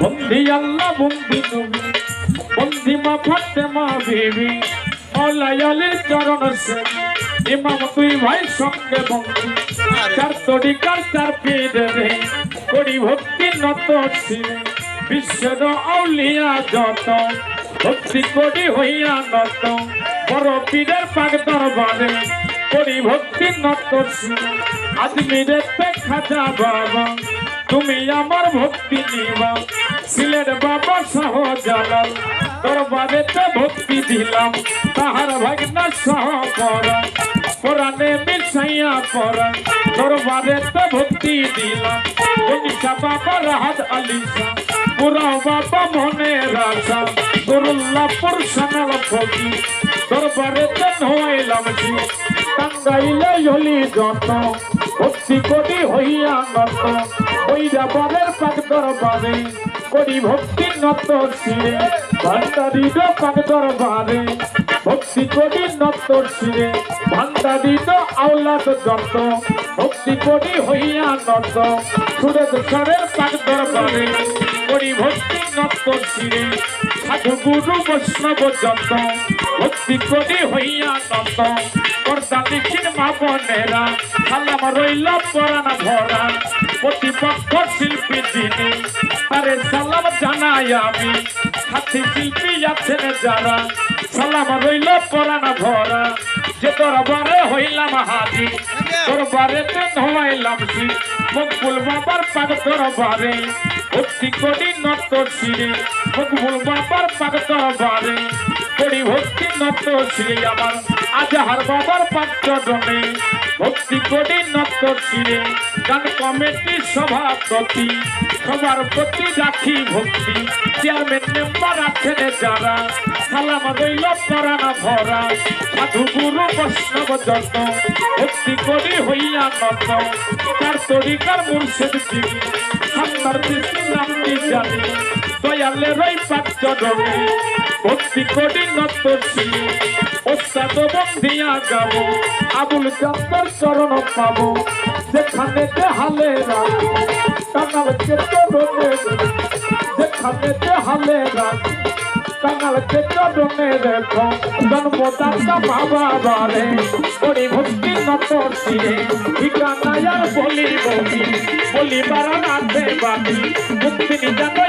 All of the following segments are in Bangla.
বন্দি আল্লাহ বন্দি তুমি বন্দি মা ফাতেমা বিবি মৌলায়ালির চরণ সে ইমাম তুই ভাই সঙ্গে বন্দি চার তরিকার চার পীর রে করি ভক্তি নত বিশ্বের আউলিয়া যত, ভক্তি করি হইয়া নত, বড় পীরের পাক দরবারে করি ভক্তি নত ছিলেন আজমিরের খাজা বাবা তুমি আমার ভক্তি নিবা। সিলেট বাবা সহ জালাল দরবারেতে ভক্তি দিলাম, তাহার ভাগনা সহ পরা কোরআনে মিশাইয়া পরা দরবারেতে ভক্তি দিলাম। গনিশা বাবা রাহাত আলিশা পুরা বাবা মনে রাখা। গুরুল্লাপুর সানাল ফকি দরবারেতে নোয়াইলাম জি টাঙ্গাইলে হলি যত। ভক্তি করি হইয়া নত। ওইরা বরের পাক দরবারে করি ভক্তি নত শিরে। ভান্ডারির পাক দরবারে ভক্তি করি নত শিরে ভান্ডারির আওলাদ যত ভক্তি করি হইয়া নত সুরেদ সরের পাক দরবারে। করি ভক্তি নত শিরে, সাধু গুরু বৈষ্ণব যত ভক্তি করি হইয়া নত কর্তা লিখির মা বোনেরা। সালাম রইল পরানা ভরা, প্রতিপক্ষ শিল্পী যিনি। তারে সালাম জানাই আমি, সাথী শিল্পী আছেন যারা। সালাম রইল পরানা ভরা। যে দরবারে হইলাম হাজি দরবারেতে ধোয়াইলাম শি মকবুল বাবার পাগ দরবারে, ভক্তি করি নত শিরে। মকবুল বাবার পাগ দরবারে, করি ভক্তি নত শিরে আমার। আজহার বাবার পাঁচজনে ভক্তি করি নত শিরে গান কমিটি সভাপতি সবার প্রতি রাখি ভক্তি। চেয়ারম্যান মেম্বার আছেন যারা। সালাম রইল পরানা ভরা। সাধু গুরু বৈষ্ণব যত। ভক্তি হইয়া নত। তার তরিকার মুর্শিদ যিনি সান্তার দৃষ্টি নামটি জানি? দয়ালে রই পাঁচজনে ভক্তি করি নত গাবো। আবুল জাফর চরণ পাবো। যেখানে হালে রাখব কানাল চেতো রোনে যেখানে হালে রাখব কানাল চেতো রোনে রেখো জন্মদাতা বাবা বারে করি ভক্তি নত শিরে। ঠিকানায়ার বলি বলি বলি বারা নাচে বাকি মুক্তি নিজানো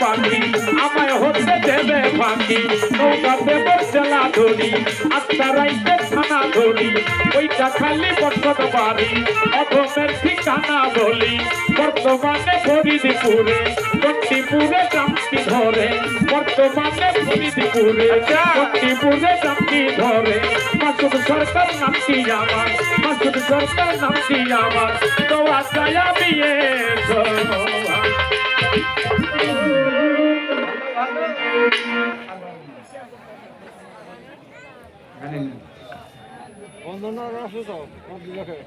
পাখি আমায় হতে দেবে বাকি নৌকা দেবে জেলা ধরি আত্মা রাইতে থানা ধরি। ওইটা খালি বসত বাড়ি অধমের ঠিকানা বলি। বর্তমানে ফরিদপুরে কন্টিপুরে গ্রামটি ধরে। বর্তমানে ফরিদপুরে কন্টিপুরে গ্রামটি ধরে। মাসুদ সরকার নামটি আমার? মাসুদ সরকার নামটি আমার? তো আশায় বিয়ে বন্ধনা রাখো তো লেখে